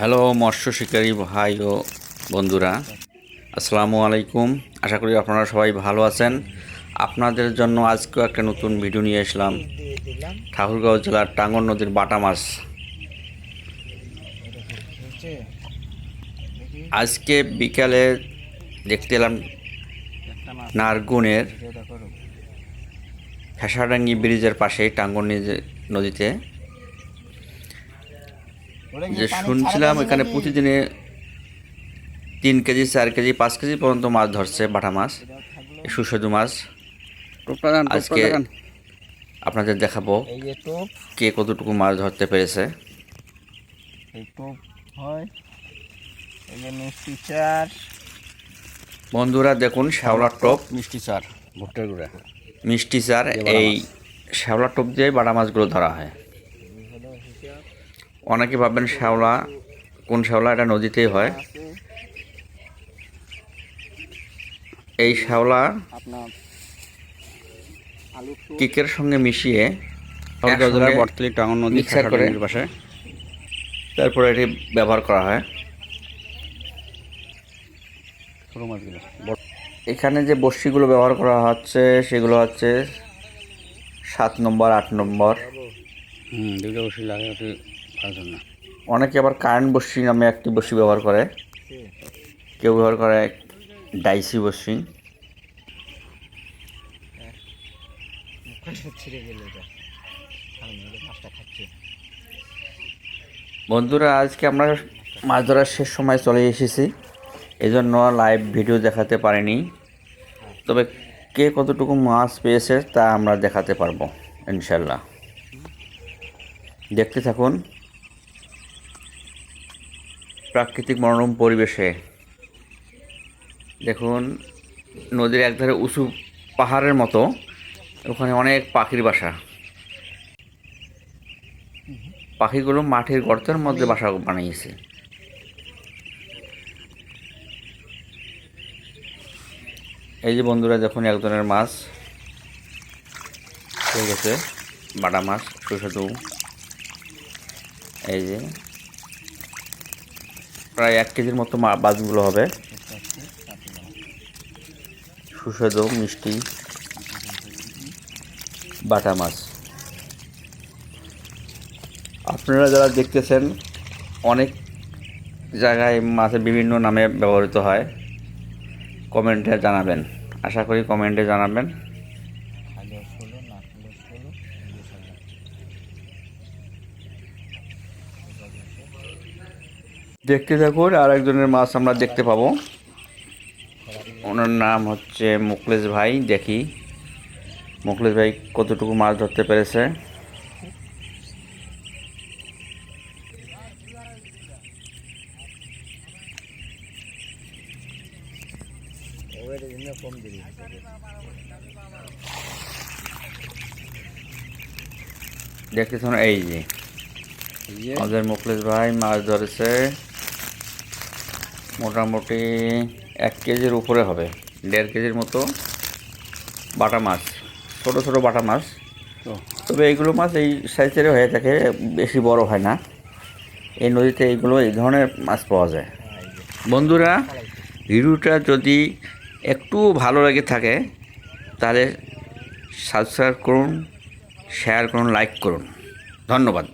Hello মৎস্য শিকারী ভাই ও বন্ধুরা। আসসালামু আলাইকুম। আশা করি আপনারা সবাই ভালো আছেন। আপনাদের জন্য আজকেও একটা নতুন ভিডিও নিয়ে এসলাম। ঠাকুরগাঁও জেলার টাঙ্গন নদীর বাটা মাছ। আজকে বিকালে দেখতে এলাম নারগুনের ফেসাডাঙ্গি ব্রিজের পাশে টাঙ্গন নদীতে। যে শুনছিলাম এখানে প্রতিদিনে তিন কেজি চার কেজি পাঁচ কেজি পর্যন্ত মাছ ধরছে বাটা মাছ সুস্বাদু মাছ। আজকে আপনাদের দেখাবো এই যে টোপ। কে কতটুকু মাছ ধরতে পেরেছে। বন্ধুরা দেখুন শ্যাওলার টোপ। মিষ্টি চার ভুট্টার গুঁড়া। মিষ্টি চার এই শ্যাওলা টোপ দিয়ে বাটা মাছগুলো ধরা হয়। অনেকে ভাববেন শ্যাওলা কোন শ্যাওলা? এটা নদীতেই হয়। এই শ্যাওলা কেকের সঙ্গে মিশিয়ে বটতলি টাঙ্গন নদী মিক্সার করে পাশে। তারপরে এটি ব্যবহার করা হয়। এখানে যে বড়শিগুলো ব্যবহার করা হচ্ছে সেগুলো হচ্ছে সাত নম্বর আট নম্বর। হুম দুটো বসে লাগে অনেকে আবার কারেন্ট বড়শি নামে একটি বড়শি ব্যবহার করে। কেউ ব্যবহার করে ডাইসি খাচ্ছে বন্ধুরা, আজকে আমরা মাছ ধরার শেষ সময় চলে এসেছি। এই জন্য লাইভ ভিডিও দেখাতে পারিনি। তবে কে কতটুকু মাছ পেয়েছে তা আমরা দেখাতে পারব, ইনশাল্লাহ। দেখতে থাকুন। প্রাকৃতিক মনোরম পরিবেশে। দেখুন, নদীর একধারে উঁচু পাহাড়ের মতো, ওখানে অনেক পাখির বাসা। পাখিগুলো মাটির গর্তের মধ্যে বাসা বানিয়েছে। এই যে বন্ধুরা এক ধরনের মাছ হয়ে গেছে, বাটা মাছ সুস্বাদু এই যে প্রায় এক কেজির মতো মাছগুলো হবে। সুস্বাদু, মিষ্টি বাটা মাছ। আপনারা যারা দেখতেছেন, অনেক জায়গায় মাছের বিভিন্ন নামে ব্যবহৃত হয়। কমেন্টে জানাবেন। আশা করি কমেন্টে জানাবেন। দেখতে থাকুন আর একজনের মাছ আমরা দেখতে পাবো। ওনার নাম হচ্ছে মুকলেশ ভাই দেখি। মুকলেশ ভাই কতটুকু মাছ ধরতে পেরেছে? দেখতেছেন এই যে। আমাদের মুকলেশ ভাই মাছ ধরেছে। মোটামুটি এক কেজির উপরে হবে দেড় কেজির মতো বাটা মাছ ছোট ছোট বাটা মাছ। তবে এইগুলো মাছ এই সাইজের হয়ে থাকে বেশি বড় হয় না। এই নদীতে এইগুলো এই ধরনের মাছ পাওয়া যায়। বন্ধুরা ভিডিওটা যদি একটু ভালো লেগে থাকে তাহলে সাবস্ক্রাইব করুন শেয়ার করুন লাইক করুন। ধন্যবাদ।